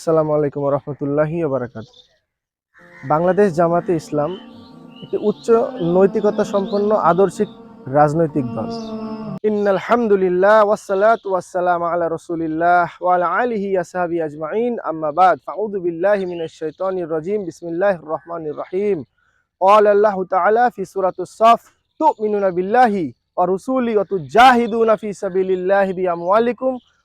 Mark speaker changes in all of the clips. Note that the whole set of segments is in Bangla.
Speaker 1: আসসালামু আলাইকুম রহমতুল্লাহি বারাকাত বাংলাদেশ জামাতে ইসলাম একটি উচ্চ নৈতিকতা সম্পন্ন আদর্শিক রাজনৈতিক দল ইন্নাল হামদুলিল্লাহ ওয়াসসালাতু ওয়াসসালামু আলা রাসূলিল্লাহ ওয়া আলা আলিহি আসহাবি আজমাইন আম্মা বাদ ফাউযু বিল্লাহি মিনাশ শাইতানির রাজিম বিসমিল্লাহির রহমানির রহিম قال الله تعالى في سورة الصف تؤمنون بالله ورسوله وتجاهدون في سبيل الله بأموالكم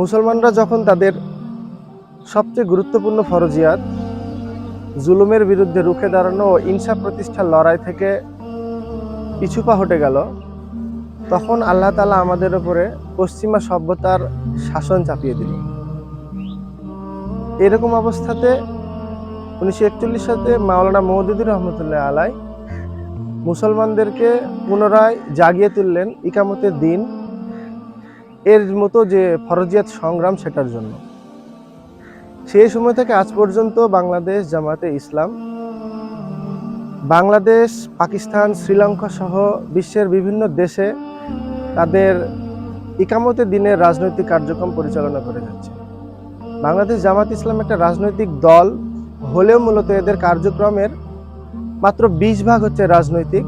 Speaker 1: মুসলমানরা যখন তাদের সবচেয়ে গুরুত্বপূর্ণ ফরজিয়াত, জুলুমের বিরুদ্ধে রুখে দাঁড়ানো ও ইনসাফ প্রতিষ্ঠার লড়াই থেকে পিছুপা হটে গেল, তখন আল্লাহ তালা আমাদের উপরে পশ্চিমা সভ্যতার শাসন চাপিয়ে দিল এরকম অবস্থাতে উনিশশো একচল্লিশ সালে মাওলানা মহদুদুর রহমতুল্লাহ আলাই মুসলমানদেরকে পুনরায় জাগিয়ে তুললেন ইকামতের দিন। এর মতো যে ফরজিয়াত সংগ্রাম সেটার জন্য। সেই সময় থেকে আজ পর্যন্ত বাংলাদেশ জামাতে ইসলাম, বাংলাদেশ, পাকিস্তান, শ্রীলঙ্কা সহ বিশ্বের বিভিন্ন দেশে তাদের ইকামতের দিনের রাজনৈতিক কার্যক্রম পরিচালনা করে যাচ্ছে। বাংলাদেশ জামাত ইসলাম একটা রাজনৈতিক দল, হলেও মূলত এদের কার্যক্রমের মাত্র বিশ ভাগ হচ্ছে রাজনৈতিক,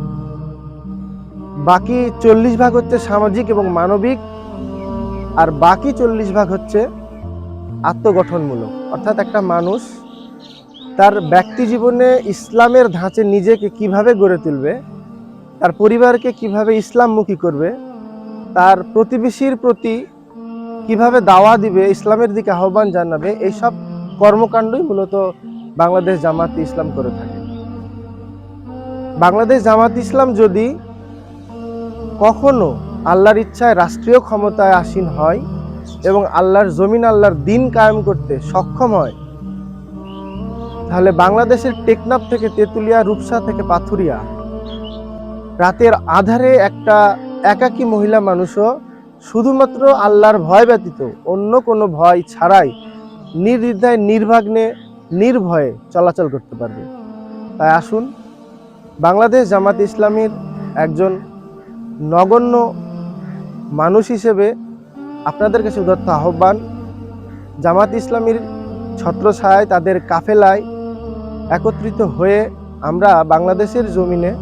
Speaker 1: বাকি চল্লিশ ভাগ হচ্ছে সামাজিক এবং মানবিক আর বাকি চল্লিশ ভাগ হচ্ছে আত্মগঠনমূলক। অর্থাৎ একটা মানুষ তার ব্যক্তি জীবনে ইসলামের ধাঁচে নিজেকে কীভাবে গড়ে তুলবে, তার পরিবারকে কীভাবে ইসলামমুখী করবে, তার প্রতিবেশীর প্রতি কীভাবে দাওয়া দিবে, ইসলামের দিকে আহ্বান জানাবে, এইসব কর্মকাণ্ডই মূলত বাংলাদেশ জামাত ইসলাম করে থাকে। বাংলাদেশ জামাত ইসলাম যদি কখনো আল্লাহর ইচ্ছায় রাষ্ট্রীয় ক্ষমতায় আসীন হয় এবং আল্লাহর জমিন, আল্লাহর দিন কায়েম করতে সক্ষম হয়। তাহলে বাংলাদেশের টেকনাফ থেকে তেঁতুলিয়া, রূপসা থেকে পাথুরিয়া, রাতের আধারে একটা একাকী মহিলা মানুষও শুধুমাত্র আল্লাহর ভয় ব্যতীত অন্য কোনো ভয় ছাড়াই নির্দ্বিধায় নির্ভাগ্নে নির্ভয়ে চলাচল করতে পারবে। তাই আসুন, বাংলাদেশ জামাত ইসলামীর একজন নগণ্য মানুষ হিসেবে আপনাদের কাছে উদাত্ত আহ্বান। জামাত ইসলামীর ছত্রছায়ায় তাদের কাফেলায় একত্রিত হয়ে আমরা বাংলাদেশের জমিনে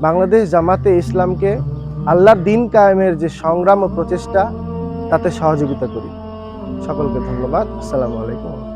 Speaker 1: বাংলাদেশ জামাতে ইসলামকে আল্লাহর দিন কায়েমের যে সংগ্রাম ও প্রচেষ্টা, তাতে সহযোগিতা করি। সকলকে ধন্যবাদ। আসসালামু আলাইকুম।